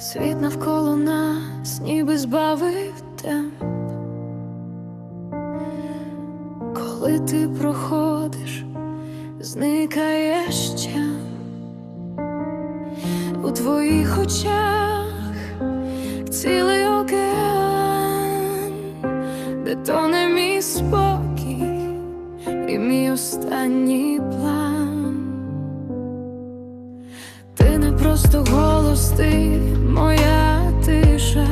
Світ навколо нас ніби збавив темп Коли ти проходиш, зникає ще у твоїх очах цілий океан, де тоне мій спокій і мій останній план. Ти не просто голос, ти моя тиша.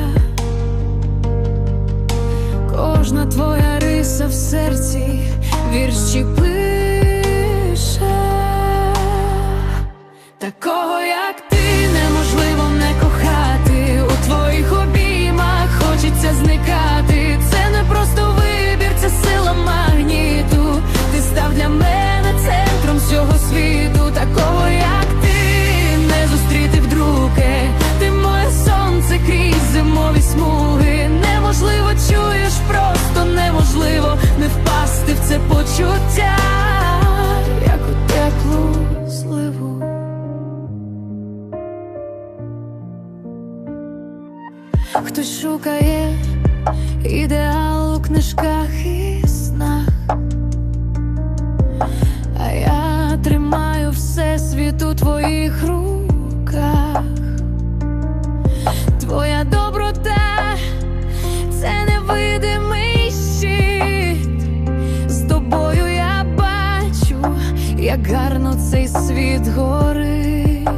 Кожна твоя риса в серці вірші Хтось шукає ідеал у книжках і снах, а я тримаю всесвіт у твоїх руках. Твоя доброта це невидимий щит. З тобою я бачу, як гарно цей світ горить.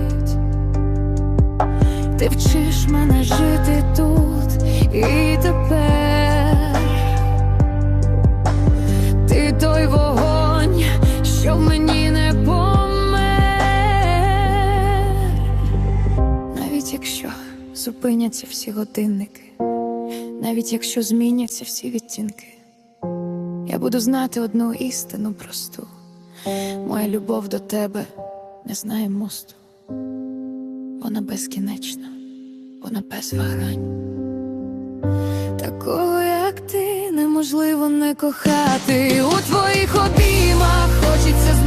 Ти вчиш мене жити Навіть якщо зупиняться всі годинники, навіть якщо зміняться всі відтінки, я буду знати одну істину просту. Моя любов до тебе не знає мосту. Вона безкінечна, вона без вагань. Такого, як ти, неможливо не кохати. У твоїх обіймах хочеться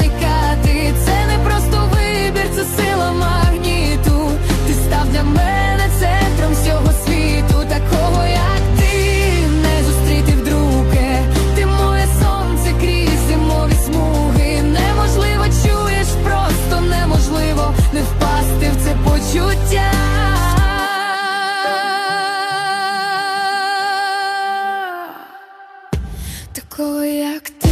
це почуття. Такого, як ти.